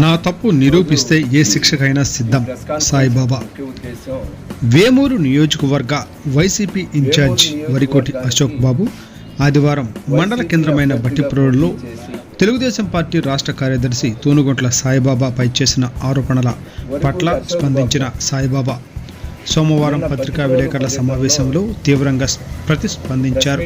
నా తప్పు నిరూపిస్తే ఏ శిక్షకైనా సిద్ధం. సాయిబాబా. వేమూరు నియోజకవర్గ వైసీపీ ఇన్ఛార్జ్ వరికోటి అశోక్ బాబు ఆదివారం మండల కేంద్రమైన బట్టిప్రోడ్లో తెలుగుదేశం పార్టీ రాష్ట్ర కార్యదర్శి తూనుగొంట్ల సాయిబాబాపై చేసిన ఆరోపణల పట్ల స్పందించిన సాయిబాబా. సోమవారం పత్రికా విలేకరుల సమావేశంలో తీవ్రంగా ప్రతిస్పందించారు.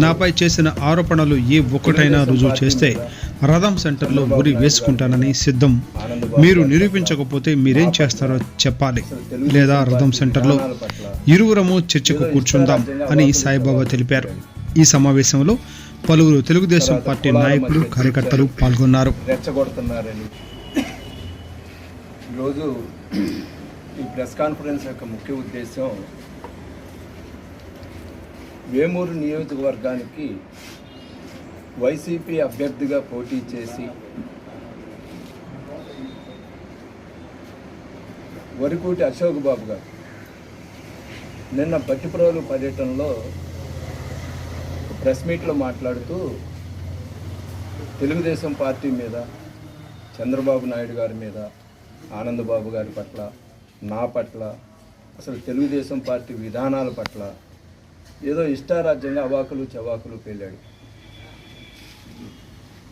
నాపై చేసిన ఆరోపణలు ఏ ఒక్కటైనా రుజువు చేస్తే రథం సెంటర్లో ఉరి వేసుకుంటానని సిద్ధం. మీరు నిరూపించకపోతే మీరేం చేస్తారో చెప్పాలి. లేదా రథం సెంటర్లో ఇరువురము చర్చకు కూర్చుందాం అని సాయిబాబా తెలిపారు. ఈ సమావేశంలో పలువురు తెలుగుదేశం పార్టీ నాయకులు కార్యకర్తలు పాల్గొన్నారు. ఈ ప్రెస్ కాన్ఫరెన్స్ యొక్క ముఖ్య ఉద్దేశం వేమూరు నియోజకవర్గానికి వైసీపీ అభ్యర్థిగా పోటీ చేసి వరికూటి అశోక్ బాబు గారు నిన్న బట్టిప్రోలు పర్యటనలో ప్రెస్ మీట్లో మాట్లాడుతూ తెలుగుదేశం పార్టీ మీద చంద్రబాబు నాయుడు గారి మీద ఆనందబాబు గారి పట్ల నా పట్ల అసలు తెలుగుదేశం పార్టీ విధానాల పట్ల ఏదో ఇష్టారాజ్యంగా అవాకులు చవాకులు పేలాడు.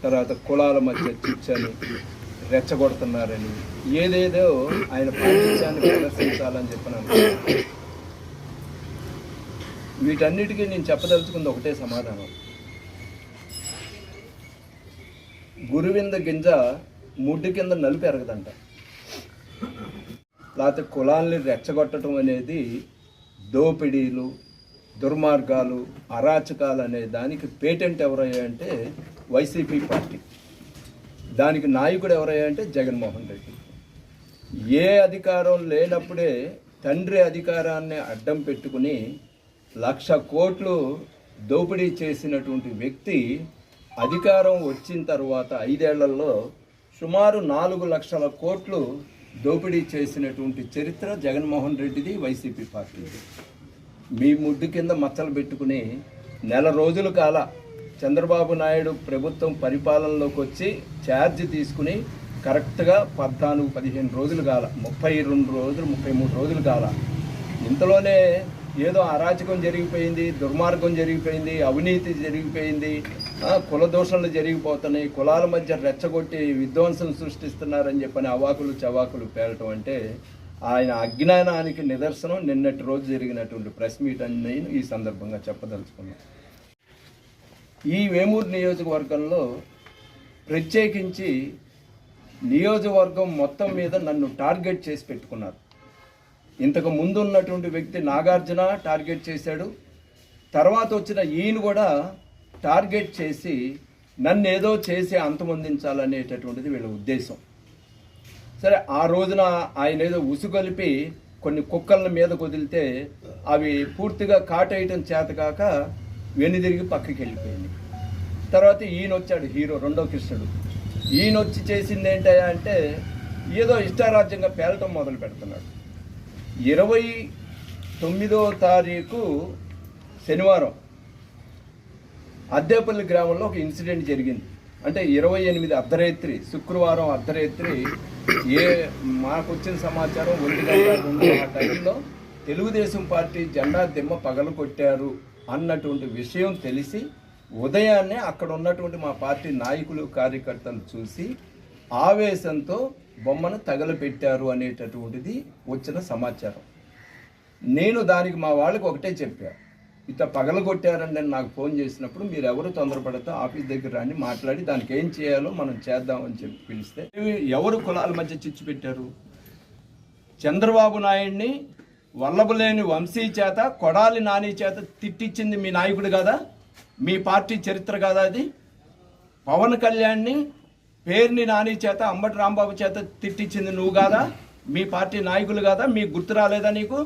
తర్వాత కులాల మధ్య చిచ్చని రెచ్చగొడుతున్నారని ఏదేదో ఆయన పాటించాన్ని ప్రదర్శించాలని చెప్పిన వీటన్నిటికీ నేను చెప్పదలుచుకుంది ఒకటే సమాధానం. గురువింద గింజ ముడ్డు కింద నలుపు ఎరగదంట. లేకపోతే కులాల్ని రెచ్చగొట్టడం అనేది దోపిడీలు దుర్మార్గాలు అరాచకాలు అనే దానికి పేటెంట్ ఎవరయ్యాయంటే వైసీపీ పార్టీ. దానికి నాయకుడు ఎవరయ్యాయంటే జగన్మోహన్ రెడ్డి. ఏ అధికారం లేనప్పుడే తండ్రి అధికారాన్ని అడ్డం పెట్టుకుని లక్ష కోట్లు దోపిడీ చేసినటువంటి వ్యక్తి అధికారం వచ్చిన తర్వాత ఐదేళ్ళలో సుమారు నాలుగు లక్షల కోట్లు దోపిడీ చేసినటువంటి చరిత్ర జగన్మోహన్ రెడ్డిది వైసీపీ పార్టీది. మీ ముద్దు కింద మచ్చలు పెట్టుకుని నెల రోజుల కాల చంద్రబాబు నాయుడు ప్రభుత్వం పరిపాలనలోకి వచ్చి ఛార్జ్ తీసుకుని కరెక్ట్గా పద్నాలుగు పదిహేను రోజులు కాల ముప్పై రెండు రోజులు ముప్పై మూడు రోజులు కాల ఇంతలోనే ఏదో అరాచకం జరిగిపోయింది దుర్మార్గం జరిగిపోయింది అవినీతి జరిగిపోయింది కుల దోషణలు జరిగిపోతున్నాయి. కులాల మధ్య రెచ్చగొట్టి విధ్వంసం సృష్టిస్తున్నారని చెప్పని అవాకులు చవాకులు పేరటం అంటే ఆయన అజ్ఞానానికి నిదర్శనం. నిన్నటి రోజు జరిగినటువంటి ప్రెస్ మీట్ అని నేను ఈ సందర్భంగా చెప్పదలుచుకున్నాను. ఈ వేమూరు నియోజకవర్గంలో ప్రత్యేకించి నియోజకవర్గం మొత్తం మీద నన్ను టార్గెట్ చేసి పెట్టుకున్నారు. ఇంతకు ముందు ఉన్నటువంటి వ్యక్తి నాగార్జున టార్గెట్ చేశాడు. తర్వాత వచ్చిన ఈయన కూడా టార్గెట్ చేసి నన్ను ఏదో చేసి అంతమొందించాలనేటటువంటిది వీళ్ళ ఉద్దేశం. సరే ఆ రోజున ఆయన ఏదో ఉసుగొలిపి కొన్ని కుక్కల మీద కుదిలితే అవి పూర్తిగా కాటేయటం చేతకాక వెనుదిరిగి పక్కకి వెళ్ళిపోయింది. తర్వాత ఈయన వచ్చాడు హీరో రెండో కృష్ణుడు. ఈయన వచ్చి చేసింది ఏంటయ్యా అంటే ఏదో ఇష్టారాజ్యంగా పేలటం మొదలు పెడుతున్నాడు. ఇరవై తొమ్మిదో తారీఖు శనివారం. అద్దేపల్లి గ్రామంలో ఒక ఇన్సిడెంట్ జరిగింది. అంటే ఇరవై ఎనిమిది అర్ధరాత్రి శుక్రవారం అర్ధరాత్రి ఏ మాకు వచ్చిన సమాచారం ఒంటి గంట ఆ టైంలో తెలుగుదేశం పార్టీ జెండా దిమ్మ పగలు కొట్టారు అన్నటువంటి విషయం తెలిసి ఉదయాన్నే అక్కడ ఉన్నటువంటి మా పార్టీ నాయకులు కార్యకర్తలు చూసి ఆవేశంతో బొమ్మను తగలపెట్టారు అనేటటువంటిది వచ్చిన సమాచారం. నేను దానికి మా వాళ్ళకి ఒకటే చెప్పాను ఇట్ట పగలగొట్టారండి అని నాకు ఫోన్ చేసినప్పుడు మీరు ఎవరు తొందరపడితే ఆఫీస్ దగ్గర రాని మాట్లాడి దానికి ఏం చేయాలో మనం చేద్దామని చెప్పి పిలిస్తే ఎవరు కులాల మధ్య చిచ్చు పెట్టారు? చంద్రబాబు నాయుడిని వల్లభలేని వంశీ చేత కొడాలి నాని చేత తిట్టించింది మీ నాయకుడు కదా? మీ పార్టీ చరిత్ర కదా అది? పవన్ కళ్యాణ్ని పేరుని నాని చేత అంబటి రాంబాబు చేత తిట్టించింది నువ్వు కాదా? మీ పార్టీ నాయకులు కాదా? మీకు గుర్తు రాలేదా నీకు?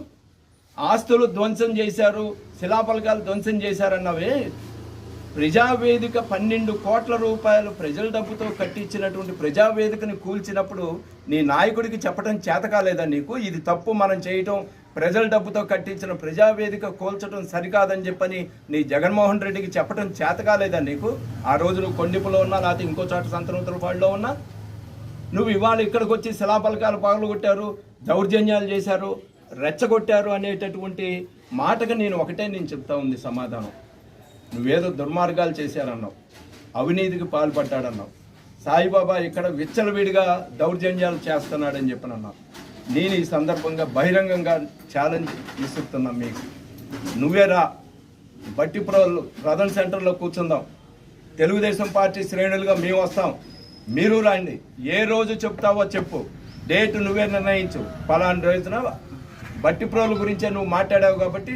ఆస్తులు ధ్వంసం చేశారు శిలాఫలకాలు ధ్వంసం చేశారన్నవే. ప్రజావేదిక పన్నెండు కోట్ల రూపాయలు ప్రజల డబ్బుతో కట్టించినటువంటి ప్రజావేదికని కూల్చినప్పుడు నీ నాయకుడికి చెప్పడం చేత కాలేదా నీకు? ఇది తప్పు మనం చేయటం ప్రజల డబ్బుతో కట్టించిన ప్రజావేదిక కూల్చడం సరికాదని చెప్పని నీ జగన్మోహన్ రెడ్డికి చెప్పడం చేత కాలేదా నీకు? ఆ రోజు నువ్వు కొండిపులో ఉన్నా లేకపోతే ఇంకో చోట సంతనూతల ఉన్నా? నువ్వు ఇవాళ ఇక్కడికి వచ్చి శిలాపలకాలు పగలు కొట్టారు దౌర్జన్యాలు చేశారు రెచ్చగొట్టారు అనేటటువంటి మాటగా నేను ఒకటే నేను చెప్తా ఉంది సమాధానం. నువ్వేదో దుర్మార్గాలు చేశారన్నావు అవినీతికి పాల్పడ్డాడన్నావు సాయిబాబా ఇక్కడ విచ్చలవిడిగా దౌర్జన్యాలు చేస్తున్నాడని చెప్పనన్నావు. నేను ఈ సందర్భంగా బహిరంగంగా ఛాలెంజ్ ఇస్తున్నా మీకు. నువ్వే రా. బట్టిప్రోలు ప్రధాన సెంటర్లో కూర్చుందాం. తెలుగుదేశం పార్టీ శ్రేణులుగా మేము వస్తాం. మీరు రాండి. ఏ రోజు చెప్తావో చెప్పు. డేట్ నువ్వే నిర్ణయించు. పలానా రోజున బట్టిప్రోలు గురించే నువ్వు మాట్లాడావు కాబట్టి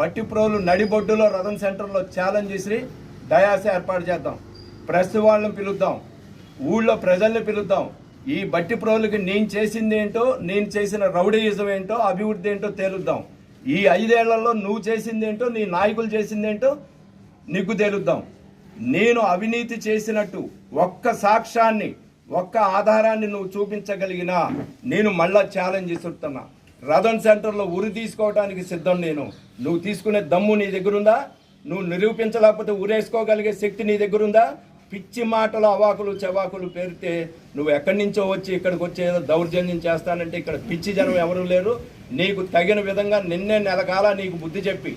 బట్టిప్రోలు నడిబొడ్డులో రథం సెంటర్లో ఛాలెంజ్ చేసి డయాస ఏర్పాటు చేద్దాం. ప్రెస్ వాళ్ళని పిలుద్దాం. ఊళ్ళో ప్రజల్ని పిలుద్దాం. ఈ బట్టిప్రోలుకి నేను చేసింది ఏంటో నేను చేసిన రౌడీయిజం ఏంటో అభివృద్ధి ఏంటో తేలుద్దాం. ఈ ఐదేళ్ళలో నువ్వు చేసింది ఏంటో నీ నాయకులు చేసింది ఏంటో నీకు తేలుద్దాం. నేను అవినీతి చేసినట్టు ఒక్క సాక్ష్యాన్ని ఒక్క ఆధారాన్ని నువ్వు చూపించగలిగినా నేను మళ్ళా ఛాలెంజ్ చేస్తున్నా రథన్ సెంటర్లో ఉరి తీసుకోవడానికి సిద్ధం నేను. నువ్వు తీసుకునే దమ్ము నీ దగ్గరుందా? నువ్వు నిరూపించలేకపోతే ఉరేసుకోగలిగే శక్తి నీ దగ్గరుందా? పిచ్చి మాటలు అవాకులు చెవాకులు పేరితే నువ్వు ఎక్కడి నుంచో వచ్చి ఇక్కడికి వచ్చి ఏదో దౌర్జన్యం చేస్తానంటే ఇక్కడ పిచ్చి జనం ఎవరు లేరు. నీకు తగిన విధంగా నిన్నే నెలకాల నీకు బుద్ధి చెప్పి.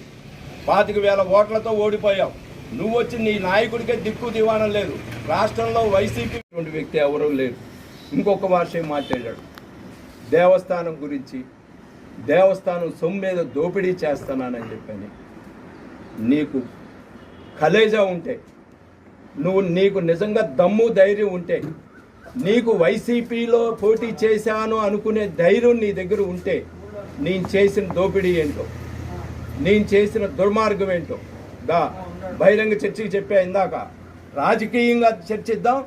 పాతిక వేల ఓట్లతో ఓడిపోయావు. నువ్వు వచ్చి నీ నాయకుడికే దిక్కు దివాణం లేదు. రాష్ట్రంలో వైసీపీ వ్యక్తి ఎవరూ లేరు. ఇంకొక భాష మాట్లాడాడు. దేవస్థానం గురించి దేవస్థానం సొమ్ము మీద దోపిడీ చేస్తున్నానని చెప్పని. నీకు కలేజా ఉంటే నువ్వు నీకు నిజంగా దమ్ము ధైర్యం ఉంటే నీకు వైసీపీలో పోటీ చేశాను అనుకునే ధైర్యం నీ దగ్గర ఉంటే నేను చేసిన దోపిడీ ఏంటో నేను చేసిన దుర్మార్గం ఏంటో దా బహిరంగ చర్చకి చెప్పా ఇందాక. రాజకీయంగా చర్చిద్దాం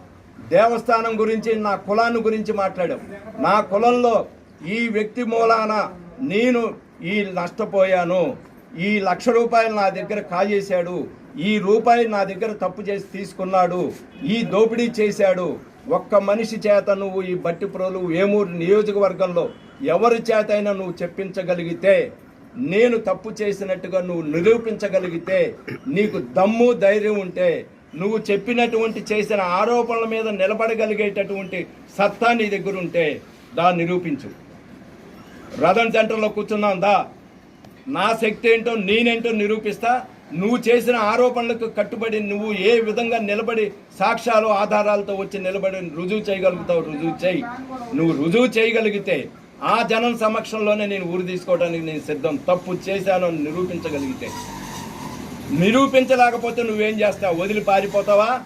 దేవస్థానం గురించి నా కులాన్ని గురించి మాట్లాడాం. నా కులంలో ఈ వ్యక్తి మూలాన నేను ఈ నష్టపోయాను. ఈ లక్ష రూపాయలు నా దగ్గర కాజేశాడు ఈ రూపాయి నా దగ్గర తప్పు చేసి తీసుకున్నాడు. ఈ దోపిడీ చేశాడు. ఒక్క మనిషి చేత నువ్వు ఈ బట్టి ప్రోలు ఏమూరు నియోజకవర్గంలో ఎవరి చేత అయినా నువ్వు చెప్పించగలిగితే నేను తప్పు చేసినట్టుగా నువ్వు నిరూపించగలిగితే నీకు దమ్ము ధైర్యం ఉంటే నువ్వు చెప్పినటువంటి చేసిన ఆరోపణల మీద నిలబడగలిగేటటువంటి సత్తా నీ దగ్గర ఉంటే దాన్ని నిరూపించు. రథన్ సెంటర్లో కూర్చున్నాం దా. నా శక్తి ఏంటో నేనేంటో నిరూపిస్తా. నువ్వు చేసిన ఆరోపణలకు కట్టుబడి నువ్వు ఏ విధంగా నిలబడి సాక్ష్యాలు ఆధారాలతో వచ్చి నిలబడి రుజువు చేయగలుగుతావు రుజువు చేయి. నువ్వు రుజువు చేయగలిగితే ఆ జనం సమక్షంలోనే నేను ఊరు తీసుకోవడానికి నేను సిద్ధం. తప్పు చేశాను అని నిరూపించగలిగితే. నిరూపించలేకపోతే నువ్వేం చేస్తావు? వదిలి పారిపోతావా?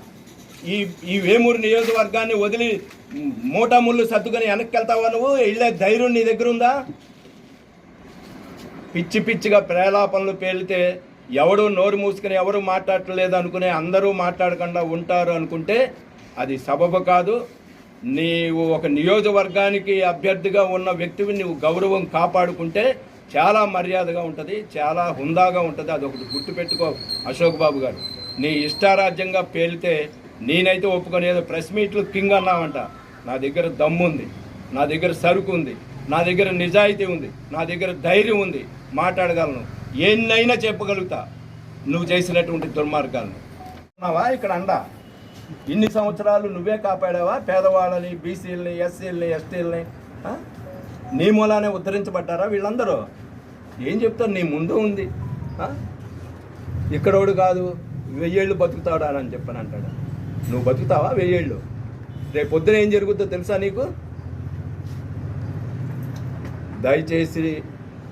ఈ ఈ వేమూరు నియోజకవర్గాన్ని వదిలి మూటాముళ్ళు సర్దుకొని వెనక్కి వెళ్తావా నువ్వు? వెళ్ళే ధైర్యం నీ దగ్గర ఉందా? పిచ్చి పిచ్చిగా ప్రేలాపనలు పేలితే ఎవడు నోరు మూసుకుని ఎవరు మాట్లాడట్లేదు అనుకునే అందరూ మాట్లాడకుండా ఉంటారు అనుకుంటే అది సబబు కాదు. నీవు ఒక నియోజకవర్గానికి అభ్యర్థిగా ఉన్న వ్యక్తివి నువ్వు గౌరవం కాపాడుకుంటే చాలా మర్యాదగా ఉంటుంది చాలా హుందాగా ఉంటుంది. అది ఒకటి గుర్తుపెట్టుకో అశోక్ బాబు గారు. నీ ఇష్టారాజ్యంగా పేలితే నేనైతే ఒప్పుకునేది ప్రెస్ మీట్లు కింగ్ అన్నావంట. నా దగ్గర దమ్ముంది నా దగ్గర సరుకు ఉంది. నా దగ్గర నిజాయితీ ఉంది. నా దగ్గర ధైర్యం ఉంది. మాట్లాడగలను. ఎన్నైనా చెప్పగలుగుతా. నువ్వు చేసినటువంటి దుర్మార్గాలను. ఉన్నావా? ఇక్కడ అండా. ఇన్ని సంవత్సరాలు నువ్వే కాపాడావా? పేదవాళ్ళని బీసీలని ఎస్సీలని ఎస్టీలని? నీ మూలానే ఉద్ధరించబడ్డారా వీళ్ళందరూ? ఏం చెప్తారు? నీ ముందు ఉంది. ఇక్కడోడు కాదు. వెయ్యేళ్ళు బతుకుతాడా అని చెప్పని అంటాడు నువ్వు బతుకుతావా వెయ్యేళ్ళు? రేపు పొద్దున ఏం జరుగుద్దో తెలుసా నీకు? దయచేసి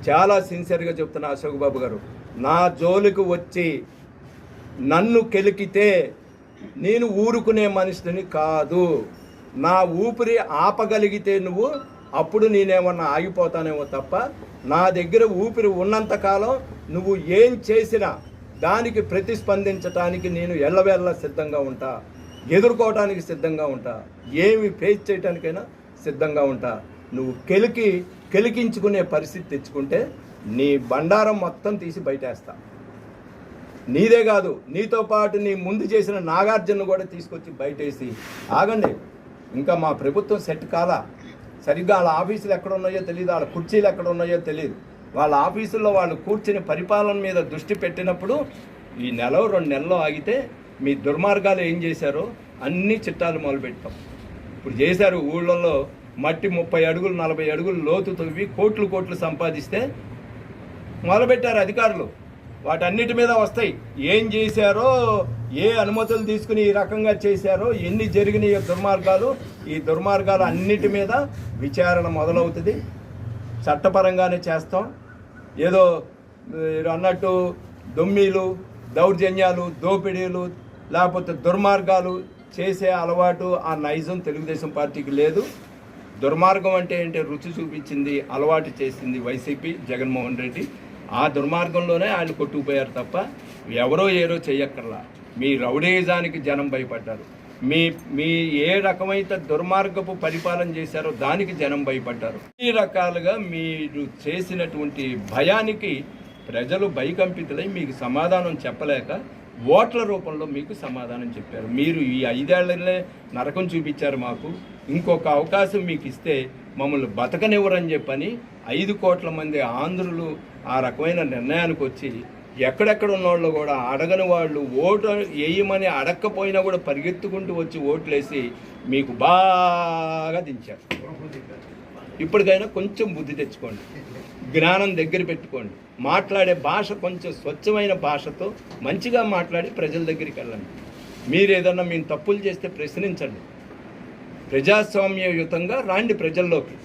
చాలా సిన్సియర్గా చెప్తున్నా అశోక్ బాబు గారు. నా జోలికి వచ్చి నన్ను కెలికితే నేను ఊరుకునే మనిషిని కాదు. నా ఊపిరి ఆపగలిగితే నువ్వు అప్పుడు నేనేమన్నా ఆగిపోతానేమో తప్ప నా దగ్గర ఊపిరి ఉన్నంతకాలం నువ్వు ఏం చేసినా దానికి ప్రతిస్పందించటానికి నేను ఎల్లవేళ్ళ సిద్ధంగా ఉంటా. ఎదుర్కోవటానికి సిద్ధంగా ఉంటా. ఏమి ఫేస్ చేయటానికైనా సిద్ధంగా ఉంటా. నువ్వు కెలికి కెలికించుకునే పరిస్థితి తెచ్చుకుంటే నీ బండారం మొత్తం తీసి బయటేస్తా. నీదే కాదు నీతో పాటు నీ ముందు చేసిన నాగార్జున కూడా తీసుకొచ్చి బయటేసి ఆగండి. ఇంకా మా ప్రభుత్వం సెట్ కాదా సరిగ్గా వాళ్ళ ఆఫీసులు ఎక్కడ ఉన్నాయో తెలియదు వాళ్ళ కుర్చీలు ఎక్కడ ఉన్నాయో తెలియదు వాళ్ళ ఆఫీసుల్లో వాళ్ళు కూర్చుని పరిపాలన మీద దృష్టి పెట్టినప్పుడు ఈ నెల రెండు నెలల్లో ఆగితే మీ దుర్మార్గాలు ఏం చేశారో అన్ని చిట్టాలు మొదలుపెట్టాం. ఇప్పుడు చేశారు ఊళ్ళల్లో మట్టి ముప్పై అడుగులు నలభై అడుగులు లోతు తవ్వి కోట్లు కోట్లు సంపాదిస్తే మొదలుపెట్టారు అధికారులు. వాటన్నిటి మీద వస్తాయి. ఏం చేశారో ఏ అనుమతులు తీసుకుని ఈ రకంగా చేశారో ఎన్ని జరిగినాయో దుర్మార్గాలు ఈ దుర్మార్గాలు అన్నిటి మీద విచారణ మొదలవుతుంది. చట్టపరంగానే చేస్తాం. ఏదో అన్నట్టు దొమ్మీలు దౌర్జన్యాలు దోపిడీలు లేకపోతే దుర్మార్గాలు చేసే అలవాటు ఆ నైజం తెలుగుదేశం పార్టీకి లేదు. దుర్మార్గం అంటే ఏంటి? రుచి చూపించింది అలవాటు చేసింది వైసీపీ జగన్మోహన్ రెడ్డి. ఆ దుర్మార్గంలోనే ఆయన కొట్టుకుపోయారు తప్ప ఎవరో ఏరో చేయక్కర్లా మీ రౌడీజానికి జనం భయపడ్డారు. మీ మీ ఏ రకమైన దుర్మార్గపు పరిపాలన చేశారో దానికి జనం భయపడ్డారు. ఈ రకాలుగా మీరు చేసినటువంటి భయానికి ప్రజలు భయకంపితులై మీకు సమాధానం చెప్పలేక ఓట్ల రూపంలో మీకు సమాధానం చెప్పారు. మీరు ఈ ఐదేళ్ళనే నరకం చూపించారు మాకు. ఇంకొక అవకాశం మీకు ఇస్తే మమ్మల్ని బతకనివ్వరని చెప్పని ఐదు కోట్ల మంది ఆంధ్రులు ఆ రకమైన నిర్ణయానికి వచ్చి ఎక్కడెక్కడ ఉన్నవాళ్ళు కూడా అడగని వాళ్ళు ఓటు వేయమని అడగకపోయినా కూడా పరిగెత్తుకుంటూ వచ్చి ఓట్లేసి మీకు బాగా దించారు. ఇప్పటికైనా కొంచెం బుద్ధి తెచ్చుకోండి. జ్ఞానం దగ్గర పెట్టుకోండి. మాట్లాడే భాష కొంచెం స్వచ్ఛమైన భాషతో మంచిగా మాట్లాడి ప్రజల దగ్గరికి వెళ్ళండి. మీరు ఏదన్నా మేము తప్పులు చేస్తే ప్రశ్నించండి. ప్రజాస్వామ్యయుతంగా రాండి ప్రజల్లోకి.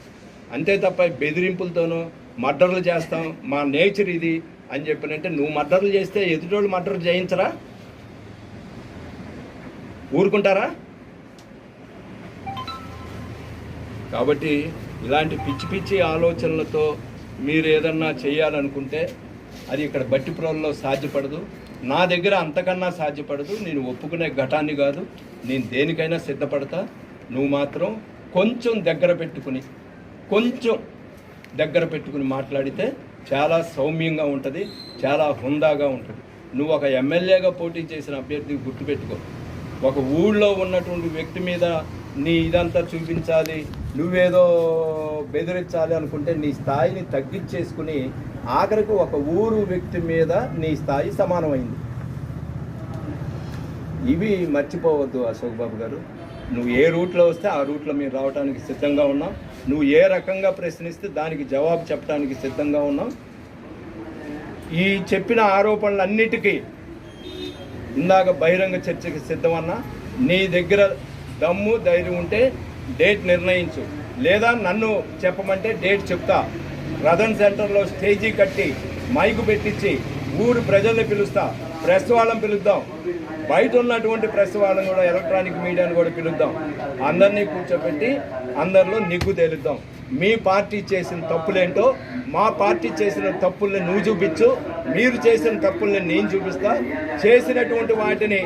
అంతే తప్ప బెదిరింపులతోనో మర్డర్లు చేస్తాం. మా నేచర్ ఇది. అని చెప్పినంటే నువ్వు మర్డర్లు చేస్తే ఎదుటోళ్ళు మర్డర్ చేయించరా? ఊరుకుంటారా? కాబట్టి ఇలాంటి పిచ్చి పిచ్చి ఆలోచనలతో మీరు ఏదన్నా చేయాలనుకుంటే అది ఇక్కడ బట్టి బట్టిపురంలో సాధ్యపడదు. నా దగ్గర అంతకన్నా సాధ్యపడదు. నేను ఒప్పుకునే ఘటాన్ని కాదు. నేను దేనికైనా సిద్ధపడతా. నువ్వు మాత్రం కొంచెం దగ్గర పెట్టుకుని కొంచెం దగ్గర పెట్టుకుని మాట్లాడితే చాలా సౌమ్యంగా ఉంటుంది చాలా హుందాగా ఉంటుంది. నువ్వు ఒక ఎమ్మెల్యేగా పోటీ చేసిన అభ్యర్థి గుర్తుపెట్టుకో. ఒక ఊళ్ళో ఉన్నటువంటి వ్యక్తి మీద నీ ఇదంతా చూపించాలి నువ్వేదో బెదిరించాలి అనుకుంటే నీ స్థాయిని తగ్గించేసుకుని ఆఖరికి ఒక ఊరు వ్యక్తి మీద నీ స్థాయి సమానమైంది. ఇవి మర్చిపోవద్దు అశోక్ బాబు గారు. నువ్వు ఏ రూట్లో వస్తే ఆ రూట్లో మేము రావడానికి సిద్ధంగా ఉన్నాం. నువ్వు ఏ రకంగా ప్రశ్నిస్తే దానికి జవాబు చెప్పడానికి సిద్ధంగా ఉన్నాం. ఈ చెప్పిన ఆరోపణలన్నిటికీ ఇందాక బహిరంగ చర్చకి సిద్ధమన్నా నీ దగ్గర దమ్ము ధైర్యం ఉంటే డేట్ నిర్ణయించు. లేదా నన్ను చెప్పమంటే డేట్ చెప్తా. రథన్ సెంటర్లో స్టేజీ కట్టి మైకు పెట్టించి ఊరు ప్రజల్ని పిలుస్తా. ప్రెస్ వాళ్ళని పిలుద్దాం. బయట ఉన్నటువంటి ప్రెస్ వాళ్ళని కూడా ఎలక్ట్రానిక్ మీడియాని కూడా పిలుద్దాం. అందరినీ కూర్చోబెట్టి అందరిలో నిగ్గు తేలుద్దాం. మీ పార్టీ చేసిన తప్పులేంటో మా పార్టీ చేసిన తప్పుల్ని నువ్వు చూపించు మీరు చేసిన తప్పుల్ని నేను చూపిస్తా. చేసినటువంటి వాటిని